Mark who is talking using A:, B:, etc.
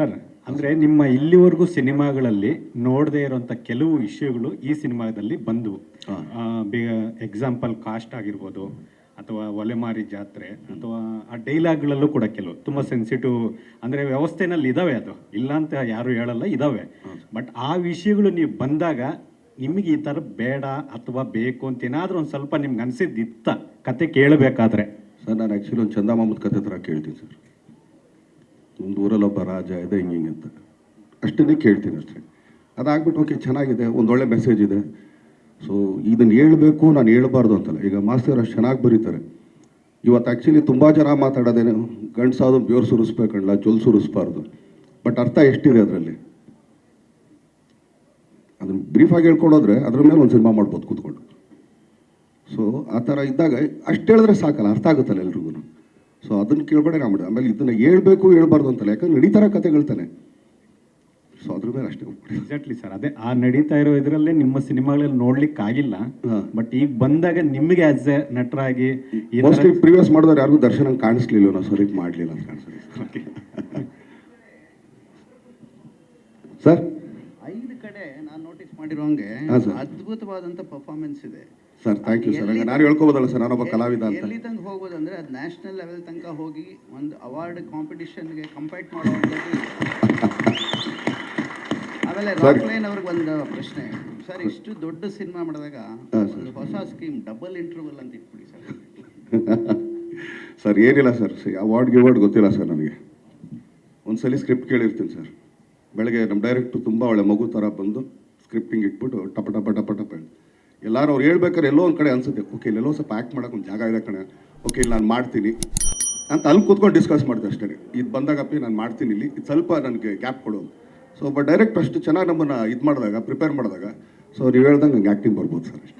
A: Sir ಅಂದ್ರೆ ನಿಮ್ಮ ಇಲ್ಲಿವರೆಗೂ ಸಿನಿಮಾಗಳಲ್ಲಿ ನೋಡದೇ ಇರುವಂತ ಕೆಲವು ವಿಷಯಗಳು ಈ ಸಿನಿಮಾದಲ್ಲಿ ಬಂದವು. ಎಕ್ಸಾಂಪಲ್ ಕಾಸ್ಟ್ ಆಗಿರ್ಬೋದು ಅಥವಾ ಒಲೆಮಾರಿ ಜಾತ್ರೆ ಅಥವಾ ಆ ಡೈಲಾಗ್ಗಳಲ್ಲೂ ಕೂಡ ಕೆಲವು. ತುಂಬ ಸೆನ್ಸಿಟಿವ್ ಅಂದ್ರೆ ವ್ಯವಸ್ಥೆನಲ್ಲಿ ಇದಾವೆ ಅದು. ಇಲ್ಲ ಅಂತ ಯಾರು ಹೇಳಲ್ಲ ಇದಾವೆ. ಬಟ್ ಆ ವಿಷಯಗಳು ನೀವು ಬಂದಾಗ ನಿಮಗೆ ಈ ಥರ ಬೇಡ ಅಥವಾ ಬೇಕು ಅಂತ ಏನಾದರೂ ಒಂದು ಸ್ವಲ್ಪ ನಿಮ್ಗೆ ಅನ್ಸಿದ್ದಿತ್ತ ಕತೆ ಕೇಳಬೇಕಾದ್ರೆ.
B: ಸರ್ ನಾನು ಆ್ಯಕ್ಚುಲಿ ಒಂದು ಚಂದ ಮಾಮೂದ್ ಕತೆ ಥರ ಕೇಳ್ತೀನಿ ಸರ್. ಒಂದು ಊರಲ್ಲಿ ಒಬ್ಬ ರಾಜ ಇದೆ, ಹಿಂಗೆ ಹಿಂಗೆ ಅಂತ. ಅಷ್ಟನ್ನೇ ಕೇಳ್ತೀನಿ ಅಷ್ಟೇ. ಅದಾಗ್ಬಿಟ್ಟು ಓಕೆ ಚೆನ್ನಾಗಿದೆ ಒಂದೊಳ್ಳೆ ಮೆಸೇಜ್ ಇದೆ. ಸೊ ಇದನ್ನು ಹೇಳಬೇಕು, ನಾನು ಹೇಳ್ಬಾರ್ದು ಅಂತಲ್ಲ. ಈಗ ಮಾಸ್ತರ್ ಅಷ್ಟು ಚೆನ್ನಾಗಿ ಬರೀತಾರೆ. ಇವತ್ತು ಆ್ಯಕ್ಚುಲಿ ತುಂಬ ಜನ ಮಾತಾಡೋದೇನು ಗಂಡಸಾದ್ರು ಬೇರು ಸುರಿಸ್ಬೇಕಲ್ಲ ಜೊಲ್ ಸುರಿಸ್ಬಾರ್ದು. ಬಟ್ ಅರ್ಥ ಎಷ್ಟಿದೆ ಅದರಲ್ಲಿ? ಅದನ್ನು ಬ್ರೀಫಾಗಿ ಹೇಳ್ಕೊಂಡೋದ್ರೆ ಅದ್ರ ಮೇಲೆ ಒಂದು ಸಿನಿಮಾ ಮಾಡ್ಬೋದು ಕೂತ್ಕೊಂಡು. ಸೊ ಆ ಥರ ಇದ್ದಾಗ ಅಷ್ಟು ಹೇಳಿದ್ರೆ ಸಾಕಲ್ಲ, ಅರ್ಥ ಆಗುತ್ತಲ್ಲ ಎಲ್ರಿಗೂ? ಸೊ ಅದನ್ನು ಕೇಳ್ಬೇಡ ನಾವು ಆಮೇಲೆ ಇದನ್ನು ಹೇಳ್ಬೇಕು ಹೇಳ್ಬಾರ್ದು ಅಂತಲ್ಲ ಯಾಕಂದ್ರೆ ನಡೀತಾರ ಕತೆ ಹೇಳ್ತಾನೆ ಸೊ ಅದ್ರ ಮೇಲೆ ಅಷ್ಟೇ
A: ಎಕ್ಸಾಕ್ಟ್ಲಿ ಸರ್ ಅದೇ ಆ ನಡೀತಾ ಇರೋ ಇದರಲ್ಲೇ ನಿಮ್ಮ ಸಿನಿಮಾಗಳಲ್ಲಿ ನೋಡ್ಲಿಕ್ಕೆ ಆಗಿಲ್ಲ ಬಟ್ ಈಗ ಬಂದಾಗ ನಿಮಗೆ ಆಸ್ ಎ ನಟರಾಗಿ
B: ಮೋಸ್ಟ್ಲಿ ಪ್ರಿವಿಯಸ್ ಮಾಡಿದವ್ರು ಯಾರಿಗೂ ದರ್ಶನ ಕಾಣಿಸ್ಲಿಲ್ಲ ನಾವು ಸರಿಗೆ ಮಾಡಲಿಲ್ಲ ಅಂತ ಕಾಣಿಸ್ಲಿ ಸರ್
C: ಐದು ಕಡೆ ನಾನು ನೋಟಿಸ್ ಮಾಡಿರೋ
B: ಹಂಗೆ ಸರ್.
C: ಅದ್ಭುತವಾದಂತ ಪರ್ಫಾರ್ಮೆನ್ಸ್ ಇದೆ.
B: ಸರ್ ಥ್ಯಾಂಕ್ ಯು ಸರ್ ಹಂಗೆ ನಾನು ಹೇಳ್ಕೋಬೋದಲ್ಲ ಸರ್ ನಾನೊಬ್ಬ ಕಲಾವಿದ ಅಂತ.
C: ಎಲ್ಲಿ ತನಕ ಹೋಗ್ಬೋದು ಅಂದ್ರೆ ಅದು ನ್ಯಾಷನಲ್ ಲೆವೆಲ್ ತನಕ ಹೋಗಿ ಒಂದು ಅವಾರ್ಡ್ ಕಾಂಪಿಟೇಷನ್ಗೆ ಕಂಪೈಟ್ ಮಾಡುವಂಥದ್ದು ಆಮೇಲೆ. ರಾಕ್ಲೈನ್ ಅವ್ರಿಗೆ ಒಂದು ಪ್ರಶ್ನೆ. ಸರ್ ಇಷ್ಟು ದೊಡ್ಡ ಸಿನಿಮಾ ಮಾಡಿದಾಗ. ಒಂದು ಹೊಸ ಸ್ಕೀಮ್ ಡಬಲ್ ಇಂಟರ್ವಲ್ ಅಂತ ಇಟ್ಬಿಡಿ ಸರ್
B: ಸರ್ ಏನಿಲ್ಲ ಸರ್ ಅವಾರ್ಡ್ ಗಿವಾರ್ಡ್ ಗೊತ್ತಿಲ್ಲ ಸರ್ ನನಗೆ. ಒಂದ್ಸಲಿ ಸ್ಕ್ರಿಪ್ಟ್ ಕೇಳಿರ್ತೀನಿ ಸರ್ ಬೆಳಗ್ಗೆ ನಮ್ಮ ಡೈರೆಕ್ಟ್ರು ತುಂಬ ಒಳ್ಳೆ ಮಗು ಥರ ಬಂದು ಸ್ಕ್ರಿಪ್ಟಿಂಗ್ ಇಟ್ಬಿಟ್ಟು ಟಪ ಟಪ ಟಪ ಟಪ ಎಲ್ಲರೂ ಅವ್ರು ಹೇಳ್ಬೇಕಾದ್ರೆ ಎಲ್ಲೋ ಒಂದು ಕಡೆ ಅನ್ಸುತ್ತೆ, ಓಕೆ, ಇಲ್ಲೆಲ್ಲೋ ಸ್ವಲ್ಪ ಆ್ಯಕ್ಟ್ ಮಾಡೋಕೆ ಒಂದು ಜಾಗ ಇದೆ ಕಣೆ. ಓಕೆ, ಇಲ್ಲಿ ನಾನು ಮಾಡ್ತೀನಿ. ಅಂತ ಅಲ್ಲಿ ಕೂತ್ಕೊಂಡು ಡಿಸ್ಕಸ್ ಮಾಡಿದೆ ಅಷ್ಟೇ ಇದು ಬಂದಾಗಪ್ಪಿ ನಾನು ಮಾಡ್ತೀನಿ ಇಲ್ಲಿ. ಇದು ಸ್ವಲ್ಪ ನನಗೆ ಗ್ಯಾಪ್ ಕೊಡು ಸೊ ಬಟ್ ಡೈರೆಕ್ಟ್ ಅಷ್ಟು ಚೆನ್ನಾಗಿ ನಮ್ಮನ್ನು ಇದು ಮಾಡಿದಾಗ ಪ್ರಿಪೇರ್ ಮಾಡಿದಾಗ ಸೊ ನೀವು ಹೇಳ್ದಂಗೆ ನಂಗೆ ಆ್ಯಕ್ಟಿಂಗ್ ಬರ್ಬೋದು ಸರ್ ಅಷ್ಟೇ.